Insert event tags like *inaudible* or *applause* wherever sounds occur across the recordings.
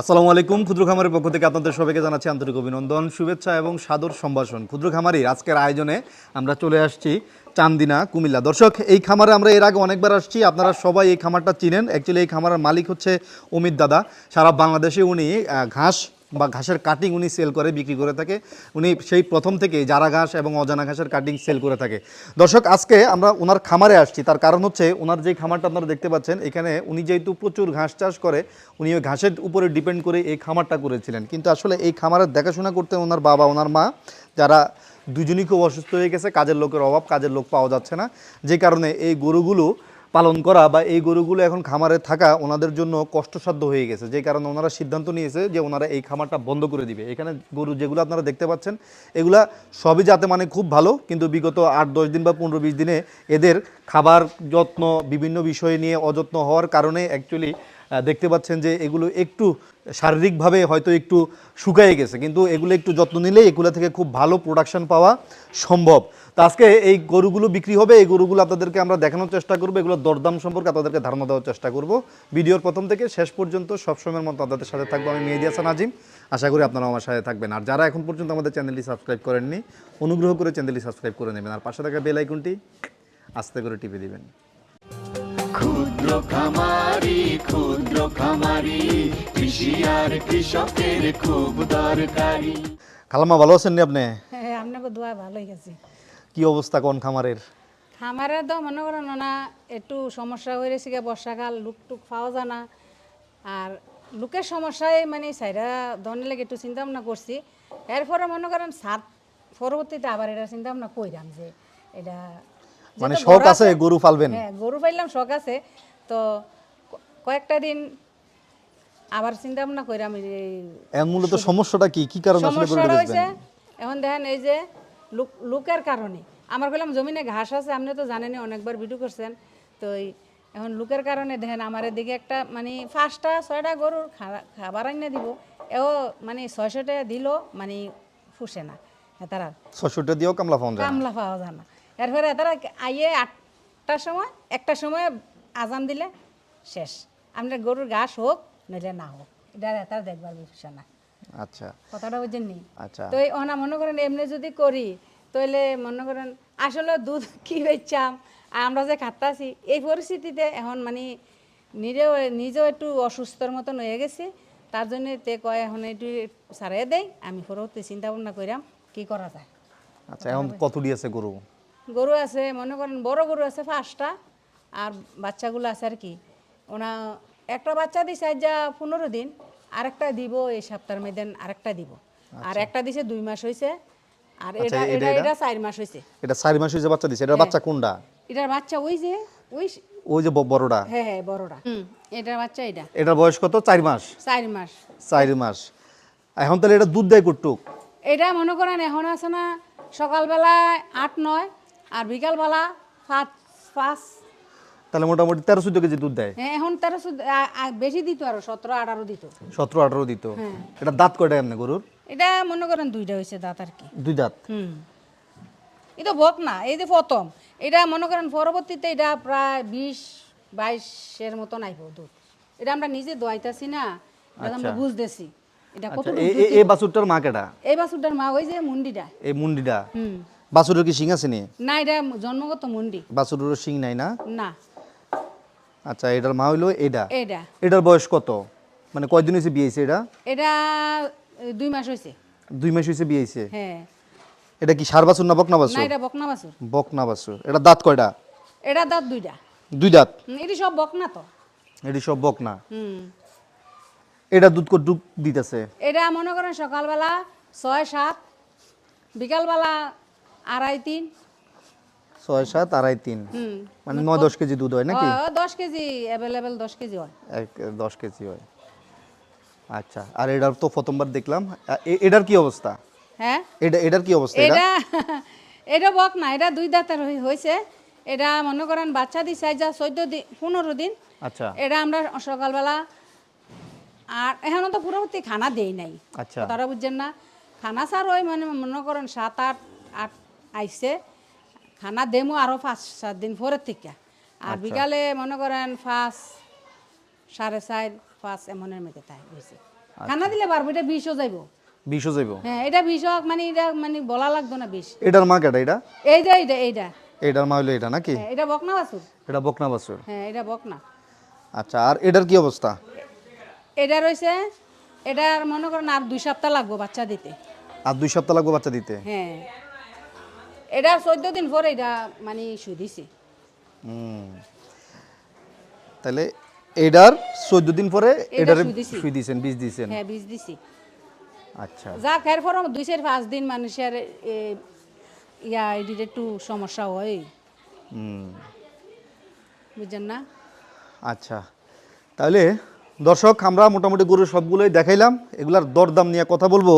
আসসালামু আলাইকুম, ক্ষুদ্র খামারের পক্ষ থেকে আপনাদের সবাইকে জানাচ্ছি আন্তরিক অভিনন্দন, শুভেচ্ছা এবং সাদর সম্ভাষণ। ক্ষুদ্র খামারির আজকের আয়োজনে আমরা চলে আসছি চান্দিনা, কুমিল্লা। দর্শক, এই খামারে আমরা এর আগে অনেকবার আসছি, আপনারা সবাই এই খামারটা চিনেন। অ্যাকচুয়ালি এই খামারের মালিক হচ্ছে অমিত দাদা। সারা বাংলাদেশে উনি ঘাস বা ঘাসের কাটিং উনি সেল করে, বিক্রি করে থাকে। উনি সেই প্রথম থেকে জারা ঘাস এবং অজানা ঘাসের কাটিং সেল করে থাকে। দর্শক, আজকে আমরা ওনার খামারে আসছি। তার কারণ হচ্ছে ওনার যে খামারটা আপনারা দেখতে পাচ্ছেন, এখানে উনি যেহেতু প্রচুর ঘাস চাষ করে, উনি ওই ঘাসের উপরে ডিপেন্ড করে এই খামারটা করেছিলেন। কিন্তু আসলে এই খামারের দেখাশোনা করতে ওনার বাবা ওনার মা, যারা দুজনই খুব অসুস্থ হয়ে গেছে, কাজের লোকের অভাব, কাজের লোক পাওয়া যাচ্ছে না। যে কারণে এই গরুগুলো পালন করা বা এই গরুগুলো এখন খামারে থাকা ওনাদের জন্য কষ্টসাধ্য হয়ে গেছে। যে কারণে ওনারা সিদ্ধান্ত নিয়েছে যে ওনারা এই খামারটা বন্ধ করে দিবে। এখানে গরু যেগুলো আপনারা দেখতে পাচ্ছেন, এগুলা সবই যাতে মানে খুব ভালো, কিন্তু বিগত আট, দশ দিন বা পনেরো, বিশ দিনে এদের খাবার যত্ন বিভিন্ন বিষয় নিয়ে অযত্ন হওয়ার কারণে অ্যাকচুয়ালি দেখতে পাচ্ছেন যে এগুলো একটু শারীরিকভাবে হয়তো একটু শুকায়ে গেছে, কিন্তু এগুলো একটু যত্ন নিলে এগুলো থেকে খুব ভালো প্রোডাকশন পাওয়া সম্ভব। তো আজকে এই গরুগুলো বিক্রি হবে, এই গরুগুলো আপনাদেরকে আমরা দেখানোর চেষ্টা করব এগুলো দরদাম সম্পর্কে আপনাদেরকে ধারণা দেওয়ার চেষ্টা করব। ভিডিওর প্রথম থেকে শেষ পর্যন্ত সবসময়ের মতো আপনাদের সাথে থাকব, আমি মেহেদি হাসান আজিম। আশা করি আপনারা আমার সাথে থাকবেন। আর যারা এখন পর্যন্ত আমাদের চ্যানেলটি সাবস্ক্রাইব করেননি, অনুগ্রহ করে চ্যানেলটি সাবস্ক্রাইব করে নেবেন। আর পাশে থাকা বেল আইকনটি আস্তে করে টিপে দিবেন। খামারি ক্ষুদ্র খামারি কৃষি আর কৃষকের খুব দরকারি। খালাম্মা ভালো আছেন আপনি? হ্যাঁ আপনাকে দোয়া ভালোই গেছে কি অবস্থা কোন খামারের? খামারে তো মনে করেন না একটু সমস্যা হয়ে গেছে বর্ষাকাল লুক টুক পাওয়া যায় না। আর লুকের সমস্যায় মানে সাইডা ধরনের লেগে একটু চিন্তা ভাবনা করছি। এরপরে মনে করেন সাত পরবর্তীতে আবার এটা চিন্তা ভাবনা কইরাম যে এটা মানে শখ আছে গরু পালবেন? হ্যাঁ গরু পাইলাম শখ আছে। তো কয়েকটা দিন আবার চিন্তা ভাবনা এই এর মূলত সমস্যাটা কি? কি কারণে সমস্যাটা হয়েছে এখন দেখেন এই যে লুক লুকের কারণে। আমার বললাম জমিনে ঘাস আছে আপনি তো জানেনই অনেকবার ভিডিও করছেন। তো এখন লোকের কারণে দেখেন আমার এদিকে একটা মানে পাঁচটা ছয়টা গরুর খাবার আইনে দিব। এও মানে ছয়শো টাকা দিল মানে ফুসে না। তারা ছশোটা দিয়েও কামলা পাওয়া যায় না। কামলা পাওয়া যায় না। এরপরে তারা আইয়ে আটটার সময় একটা সময় আজান দিলে শেষ। আপনার গরুর ঘাস হোক নইলে না হোক। এটা তারা দেখবার বিষয় না। আচ্ছা। কথাটা বুঝেন নি? আচ্ছা। তো ওনা মনে করেন এমনি যদি করি তাহলে মনে করেন আসলে দুধ *laughs* কি বেচাম? আর আমরা যে খাতাছি এই পরিস্থিতিতে এখন মানে নিজেও নিজেও একটু অসুস্থর মতন হয়ে গেছে। তার জন্য তে কয় এখন একটু সারাই দেয় আমি পরবর্তী চিন্তা ভাবনা করিলাম কি করা যায়? আচ্ছা এখন কত দিয়েছে গরু? গরু আছে মনে করেন বড় গরু আছে পাঁচটা। আর বাচ্চাগুলো আছে আর কি। ওনা একটা বাচ্চা দিছে আজ যা পনেরো দিন আরেকটা দিব এই সপ্তাহের মধ্যে আরেকটা দিব। আর একটা দিছে দুই মাস হয়েছে আর আচ্ছা, এটা এটা- এটা? চার মাস হয়েছে এটা চার মাস হয়েছে বাচ্চা দিছে এটার বাচ্চা কোনটা? এটার বাচ্চা ওই যে ওই ওই যে বড়টা? হ্যাঁ হ্যাঁ বড়টা। হুম এটার বাচ্চা এটা। এটার বয়স কত? চার মাস? চার মাস। চার মাস। এখন তাহলে এটা দুধ দেয় কটুক এটা মনে করেন এখন আছে না সকালবেলায় আট নয় আর বিকালবেলা পাঁচ পাঁচ তাহলে মোটামুটি তেরো চোদ্দ কেজি দুধ দেয়। হ্যাঁ, এখন তেরো বেশি দিত আরও সতেরো আঠারো দিত। সতেরো আঠারো দিত। এটা দাঁত কয়টা এমনি গরুর? এটা মনে করেন দুইটা হয়েছে দাঁত আর কি। দুই দাঁত? হুম। এটা বক না এই যে প্রথম। এটা মনে করেন পরবর্তীতে এটা প্রায় বিশ বাইশের মতন আইব দুধ। এটা আমরা নিজে দোয়াইতাছি না এটা আমরা বুঝতেছি। এটা কত আচ্ছা এই- এই- বাছুরটার মা কেটা এই বাছুরটার মা ওই যে মুন্ডিটা। এই মুন্ডিটা? হুম। বাছুরের কি শিং আছে নি? না এটা জন্মগত মুন্ডি। বাছুরের শিং নাই না? না। আচ্ছা এটার মা হইল এটা এটা এটার বয়স কত? মানে কয়দিন হয়েছে বিয়ে হয়েছে এটা এটা দুই মাস হয়েছে দুই মাস হয়েছে বিয়ে হয়েছে হ্যাঁ। এটা কি সার বাছুর না বকনা না বাছুর এটা বকনা বাছুর। বকনা বাছুর। এটা দাঁত কয়টা এটা দাঁত দুইটা দুই দাঁত? এটি সব বকনা তো। এটি সব বকনা? হুম। এটা দুধ কটুক দিতেছে? এটা মনে করেন সকালবেলা ছয় সাত বিকালবেলা আড়াই তিন। ছয় সাত আড়াই তিন। মানে নয় দশ কেজি দুধ হয় নাকি? দশ কেজি অ্যাভেলেবেল দশ কেজি হয়। এক দশ কেজি হয়। আচ্ছা আর এটার তো প্রথমবার দেখলাম। এটার কি অবস্থা? হ্যাঁ? এটা এটার কি অবস্থা এটা? এটা *laughs* বক না এটা দুই দাঁতের হয়েছে এটা মনে করেন বাচ্চা দিছে যা চোদ্দ দিন পনেরো দিন। আচ্ছা। এটা আমরা সকালবেলা আর এখনও তো পুরোপুরি খানা দেই নাই। আচ্ছা। তারা বুঝছেন না? খানা স্যার ওই মানে মনে করেন সাত আট আট আইসে খানা দেমো আরও পাঁচ সাত দিন পরের থেকে। আর বিকালে মনে করেন পাঁচ সাড়ে চার পাঁচ এমনের মধ্যে তাই হয়েছে। খানা দিলে পারব এটা বিষও যাইব। বিশও যাইব? হ্যাঁ এটা বিষ মানে এটা মানে বলা লাগতো না বিষ এটার মা কেটা এটা? এই যে এইটা এইটা। এটার মা হইল এটা নাকি? হ্যাঁ, এটা বকনা বাছুর। এটা বকনা বাছুর। হ্যাঁ এটা বকনা। আচ্ছা আর এটার কি অবস্থা? এটা রয়েছে এটার মনে করেন আর দুই সপ্তাহ লাগবো বাচ্চা দিতে। আর দুই সপ্তাহ লাগবে বাচ্চা দিতে? হ্যাঁ। এটা চোদ্দ দিন পরে এটা মানে শুই দিছি। হুম। তাহলে এটার চোদ্দ দিন পরে এটা এটার শুই দিছি। শুই দিয়েছেন বীজ দিয়েছেন হ্যাঁ বীজ দিছি। আচ্ছা। যা খের পর দুই চার পাঁচ দিন মানুষের ইয়া এটির একটু সমস্যা হয়। হুম। বুঝছেন না? আচ্ছা। তাহলে দর্শক আমরা মোটামুটি গরুর সবগুলোই দেখাইলাম। এগুলার দরদাম নিয়ে কথা বলব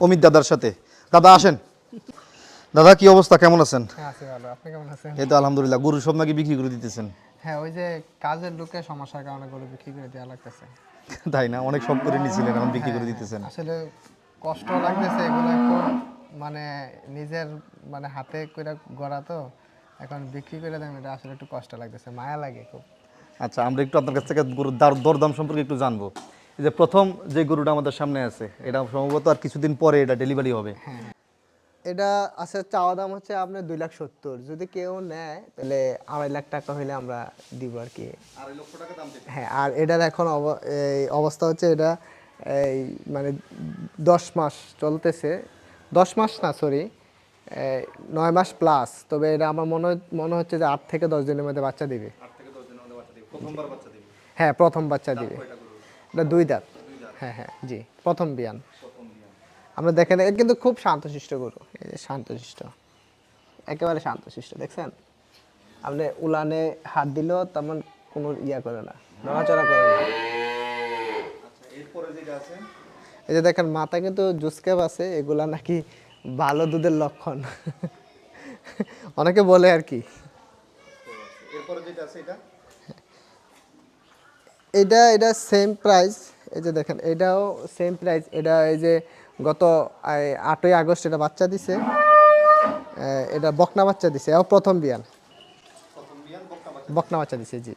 অমিত দাদার সাথে। দাদা আসেন। দাদা কি অবস্থা? কেমন আছেন? হ্যাঁ আছি ভালো। আপনি কেমন আছেন? এই তো আলহামদুলিল্লাহ। গরু সব নাকি বিক্রি করে দিতেছেন? হ্যাঁ ওই যে কাজের লোকে সমস্যার কারণে গরু বিক্রি করে দেওয়া লাগতেছে। *laughs* তাই না? অনেক সব করে নিয়েছিলেন এখন বিক্রি করে দিতেছেন। আসলে কষ্ট লাগতেছে এগুলো খুব মানে নিজের মানে হাতে করে গড়া তো। এখন বিক্রি করে দেন এটা আসলে একটু কষ্ট লাগতেছে মায়া লাগে খুব। আচ্ছা আমরা একটু আপনার কাছ থেকে গরুর দার- দরদাম সম্পর্কে একটু জানব। এই যে প্রথম যে গরুটা আমাদের সামনে আছে এটা সম্ভবত আর কিছুদিন পরে এটা ডেলিভারি হবে। এটা আছে চাওয়া দাম হচ্ছে আপনার দুই লাখ সত্তর। যদি কেউ নেয় তাহলে আড়াই লাখ টাকা হলে আমরা দিব আর কি। হ্যাঁ আর এটার এখন অবস্থা হচ্ছে এটা এই মানে দশ মাস চলতেছে। দশ মাস না সরি নয় মাস প্লাস তবে এটা আমার মনে মনে হচ্ছে যে আট থেকে দশ দিনের মধ্যে বাচ্চা দিবে। হ্যাঁ প্রথম বাচ্চা দিবে। এটা দুই দাঁত। হ্যাঁ হ্যাঁ জি প্রথম বিয়ান। আমরা দেখেন কিন্তু খুব শান্তশিষ্ট গরু। এই যে শান্তশিষ্ট। একেবারে শান্তশিষ্ট দেখছেন? আপনি উলানে হাত দিলেও তেমন কোনো ইয়া করে না নড়াচড়া করে না। এই যে দেখেন মাথা কিন্তু জুসকেপ আছে এগুলা নাকি ভালো দুধের লক্ষণ। অনেকে বলে আর কি। এটা? এটা সেম প্রাইস এই যে দেখেন এটাও সেম প্রাইস এটা এই যে গত আটই আগস্ট এটা বাচ্চা দিছে। এটা বকনা বাচ্চা দিছে। এও প্রথম বিয়ান। বকনা বাচ্চা দিছে জি।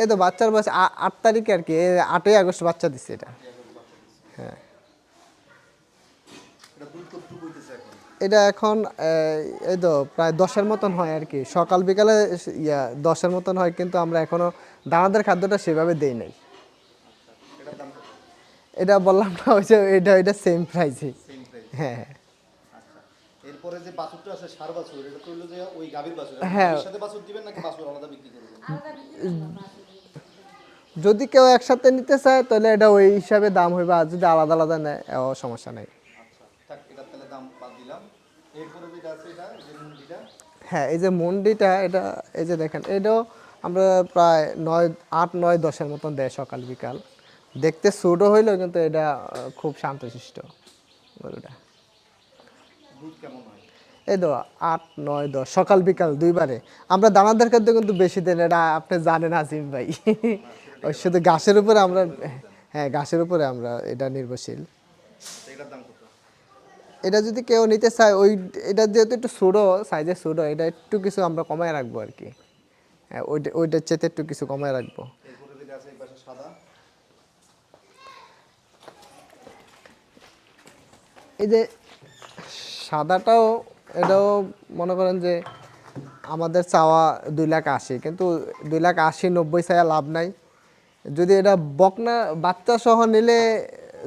এই তো বাচ্চার বয়স আট তারিখে আর কি আটই আগস্ট বাচ্চা দিছে এটা। হ্যাঁ। এটা এখন এই, তো প্রায় দশের মতন হয় আর কি। সকাল বিকালে ইয়া দশের মতন হয় কিন্তু আমরা এখনও দানাদার খাদ্যটা সেভাবে দেই নাই। এটা বললাম না ওই যে এটা এটা সেম প্রাইসে হ্যাঁ। হ্যাঁ এরপরে যে বাছুরটা আছে সার বাছুর এটা তো হলো যে ওই গাভীর বাছুর। হ্যাঁ। এর সাথে বাছুর দিবেন নাকি বাছুর আলাদা বিক্রি করবেন? যদি কেউ একসাথে নিতে চায় তাহলে এটা ওই হিসাবে দাম হইবে আর যদি আলাদা আলাদা নেয় এও সমস্যা নেই। থাক এটার তাহলে দাম বাদ দিলাম। এরপরে যেটা আছে এটা যে মুন্ডিটা? হ্যাঁ এই যে মন্ডিটা এটা এই যে দেখেন এটাও আমরা প্রায় নয় আট নয় দশের মতন দেয় সকাল বিকাল। দেখতে ছোটো হইলেও কিন্তু এটা খুব শান্তশিষ্ট গরুটা। এই তো আট নয় দশ সকাল বিকাল দুইবারে। আমরা দানাদার খাদ্য কিন্তু বেশি দেন এটা আপনি জানেন আজিম ভাই। *laughs* ওই শুধু ঘাসের উপরে আমরা হ্যাঁ ঘাসের উপরে আমরা এটা নির্ভরশীল। এটা যদি কেউ নিতে চায় ওই এটা যেহেতু একটু ছোটো সাইজে ছোটো এটা একটু কিছু আমরা কমায় রাখব আর কি। হ্যাঁ ওইটা ওইটার চেতে একটু কিছু কমায় রাখব। সাদা। এই যে সাদাটাও এটাও মনে করেন যে আমাদের চাওয়া দুই লাখ আশি কিন্তু দুই লাখ আশি নব্বই ছায়া লাভ নাই। যদি এটা বকনা বাচ্চা সহ নিলে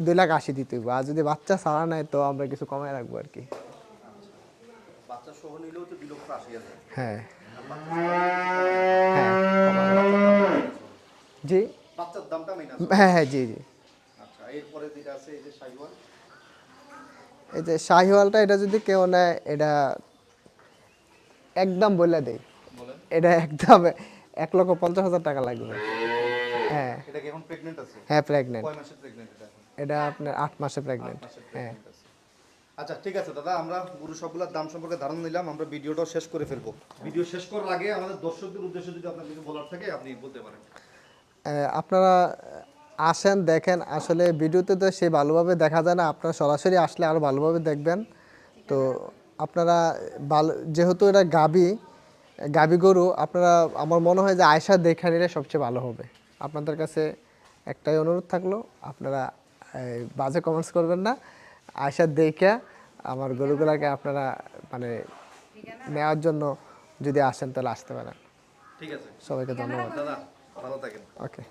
দুই লাখ আশি দিতে হইব আর যদি বাচ্চা ছাড়া নেয় তো আমরা কিছু কমায় রাখব আর কি। হ্যাঁ। হ্যাঁ জি। হ্যাঁ হ্যাঁ জি জি। আচ্ছা এরপরে যেটা আছে এই যে এই যে শাহিওয়ালটা এটা যদি কেউ নেয় এটা একদম বলে দেই। এটা একদম এক লক্ষ পঞ্চাশ হাজার টাকা লাগবে। হ্যাঁ। হ্যাঁ প্রেগনেন্ট এটা আপনার আট মাসে প্রেগনেন্ট হ্যাঁ। আচ্ছা ঠিক আছে দাদা আমরা গরু সবগুলোর দাম সম্পর্কে ধারণা নিলাম আমরা ভিডিওটাও শেষ করে ফেলব। ভিডিও শেষ করার আগে আমাদের দর্শকদের উদ্দেশ্যে যদি আপনার কিছু বলার থাকে আপনি বলতে পারেন। আপনারা আসেন দেখেন। আসলে ভিডিওতে তো সে ভালোভাবে দেখা যায় না। আপনারা সরাসরি আসলে আরও ভালোভাবে দেখবেন। তো আপনারা ভালো যেহেতু এটা গাবি গাবি গরু আপনারা আমার মনে হয় যে আয়সা দেখে নিলে সবচেয়ে ভালো হবে। আপনাদের কাছে একটাই অনুরোধ থাকল আপনারা বাজে কমেন্টস করবেন না। আয়সা দেখে আমার গরুগুলাকে আপনারা মানে নেওয়ার জন্য যদি আসেন তাহলে আসতে পারেন। ঠিক আছে। সবাইকে ধন্যবাদ। দাদা ভালো থাকেন। ওকে।